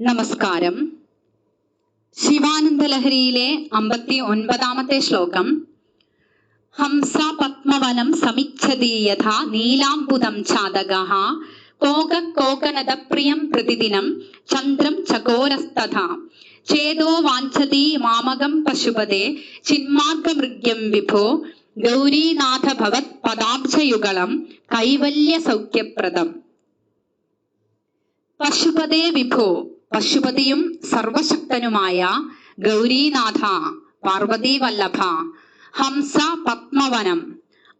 നമസ്കാരം. ശിവാനന്ദലഹരിയിലെ അമ്പത്തി ഒൻപതാമത്തെ ശ്ലോകം. ഹംസ പത്മവനം സമിച്ഛതി യഥാ നീലാംബുദം ഛാതകഃ കോക കോകനദപ്രിയം പ്രതിദിനം ചന്ദ്രം ചകോരസ്തഥ. ചേതോ വാഞ്ചതി മാമകം പശുപതേ ചിന്മാർഗമൃഗ്യം വിഭോ. ഗൗരീനാഥ ഭവത് പദാബ്ജയുഗളം കൈവല്യ സൗഖ്യപ്രദം പശുപതേ വിഭോ. പശുപതിയും സർവശക്തനുമായ ഗൗരീനാഥ പാർവതീ വല്ലഭ ഹംസ പത്മവനം.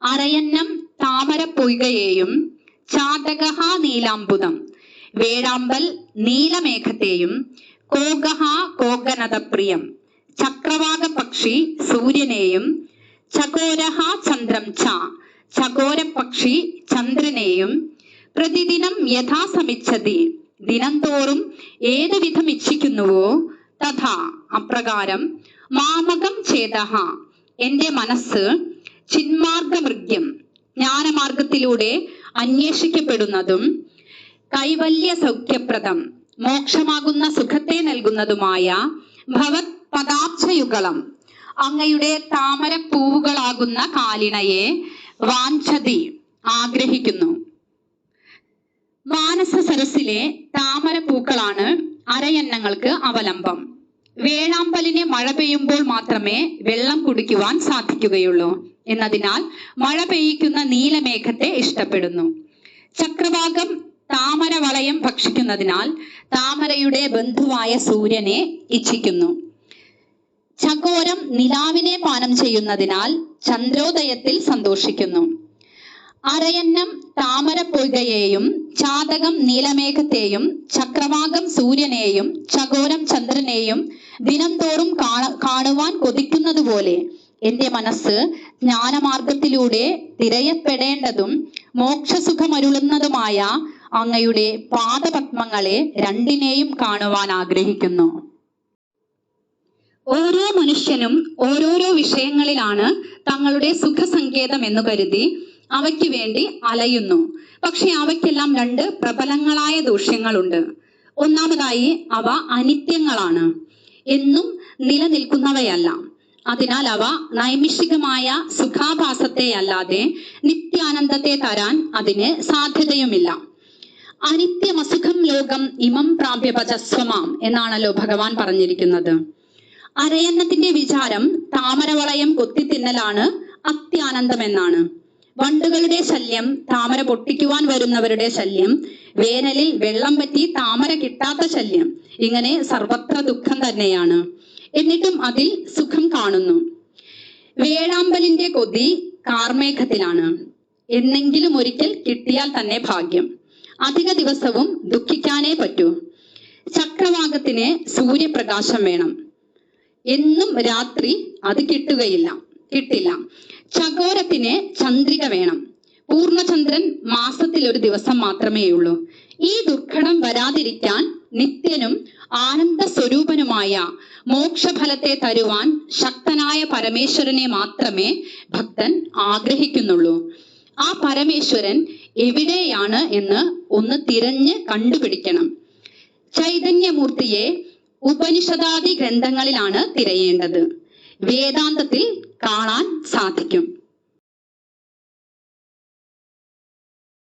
അരയന്നം താമരപ്പൊയ്കയെയും ചാതകഹ നീലാംബുദം. വേഴാമ്പൽ നീലമേഘത്തെയും കോകഹ കോഗനതപ്രിയം ചക്രവാക പക്ഷി സൂര്യനെയും ചകോരഹ ചന്ദ്രം ച ചകോരപക്ഷി ചന്ദ്രനെയും പ്രതിദിനം യഥാസമിച്ഛതി ദിനംതോറും ഏത് വിധം ഇച്ഛിക്കുന്നുവോ തഥാ അപ്രകാരം മാമകം ചേതഹ. എന്റെ മനസ്സ് ചിന്മാർഗമൃഗ്യം ജ്ഞാനമാർഗത്തിലൂടെ അന്വേഷിക്കപ്പെടുന്നതും കൈവല്യ സൗഖ്യപ്രദം മോക്ഷമാകുന്ന സുഖത്തെ നൽകുന്നതുമായ ഭവത് പദാബ്ജയുഗളം അങ്ങയുടെ താമരപ്പൂവുകളാകുന്ന കാലിണയെ വാഞ്ചതി ആഗ്രഹിക്കുന്നു. മാനസ സരസിലെ താമരപ്പൂക്കളാണ് അരയന്നങ്ങൾക്ക് അവലംബം. വേഴാമ്പലിനെ മഴ പെയ്യുമ്പോൾ മാത്രമേ വെള്ളം കുടിക്കുവാൻ സാധിക്കുകയുള്ളൂ. എന്നതിനാൽ മഴ പെയ്യിക്കുന്ന നീലമേഘത്തെ ഇഷ്ടപ്പെടുന്നു. ചക്രവാകം താമര വളയം ഭക്ഷിക്കുന്നതിനാൽ താമരയുടെ ബന്ധുവായ സൂര്യനെ ഇച്ഛിക്കുന്നു. ചകോരം നിലാവിനെ പാനം ചെയ്യുന്നതിനാൽ ചന്ദ്രോദയത്തിൽ സന്തോഷിക്കുന്നു. അരയന്നം താമരപ്പൊയ്കയെയും ചാതകം നീലമേഘത്തെയും ചക്രവാകം സൂര്യനെയും ചകോരം ചന്ദ്രനെയും ദിനംതോറും കാണ- കാണുവാൻ കൊതിക്കുന്നതുപോലെ എന്റെ മനസ്സ് ജ്ഞാനമാർഗത്തിലൂടെ തിരയപ്പെടേണ്ടതും മോക്ഷസുഖമരുളുന്നതുമായ അങ്ങയുടെ പാദപത്മങ്ങളെ രണ്ടിനെയും കാണുവാൻ ആഗ്രഹിക്കുന്നു. ഓരോ മനുഷ്യനും ഓരോരോ വിഷയങ്ങളിലാണ് തങ്ങളുടെ സുഖസങ്കേതം എന്ന് കരുതി അവയ്ക്ക് വേണ്ടി അലയുന്നു. പക്ഷെ അവയ്ക്കെല്ലാം രണ്ട് പ്രബലങ്ങളായ ദൂഷ്യങ്ങളുണ്ട്. ഒന്നാമതായി അവ അനിത്യങ്ങളാണ്. എന്നും നിലനിൽക്കുന്നവയല്ല. അതിനാൽ അവ നൈമിഷികമായ സുഖാഭാസത്തെ അല്ലാതെ നിത്യാനന്ദത്തെ തരാൻ അതിന് സാധ്യതയുമില്ല. അനിത്യമസുഖം ലോകം ഇമം പ്രാപ്യപചസ്വമാം എന്നാണല്ലോ ഭഗവാൻ പറഞ്ഞിരിക്കുന്നത്. അരയന്നത്തിന്റെ വിചാരം താമരവളയം കൊത്തിത്തിന്നലാണ് അത്യാനന്ദം എന്നാണ് വണ്ടുകളുടെ ശല്യം താമര പൊട്ടിക്കുവാൻ വരുന്നവരുടെ ശല്യം വേനലിൽ വെള്ളം പറ്റി താമര കിട്ടാത്ത ശല്യം ഇങ്ങനെ സർവത്ര ദുഃഖം തന്നെയാണ്. എന്നിട്ടും അതിൽ സുഖം കാണുന്നു. വേഴാമ്പലിന്റെ കൊതി കാർമേഘത്തിലാണ്. എന്നെങ്കിലും ഒരിക്കൽ കിട്ടിയാൽ തന്നെ ഭാഗ്യം. അധിക ദിവസവും ദുഃഖിക്കാനേ പറ്റൂ. ചക്രവാകത്തിന് സൂര്യപ്രകാശം വേണം. എന്നും രാത്രി അത് കിട്ടുകയില്ല കിട്ടില്ല. ചകോരത്തിന് ചന്ദ്രിക വേണം. പൂർണചന്ദ്രൻ മാസത്തിൽ ഒരു ദിവസം മാത്രമേ ഉള്ളൂ ഈ ദുർഘടം വരാതിരിക്കാൻ നിത്യനും ആനന്ദ സ്വരൂപനുമായ മോക്ഷഫലത്തെ തരുവാൻ ശക്തനായ പരമേശ്വരനെ മാത്രമേ ഭക്തൻ ആഗ്രഹിക്കുന്നുള്ളൂ. ആ പരമേശ്വരൻ എവിടെയാണ് എന്ന് ഒന്ന് തിരഞ്ഞ് കണ്ടുപിടിക്കണം. ചൈതന്യമൂർത്തിയെ ഉപനിഷദാദി ഗ്രന്ഥങ്ങളിലാണ് തിരയേണ്ടത്. വേദാന്തത്തിൽ കാണാൻ സാധിക്കും.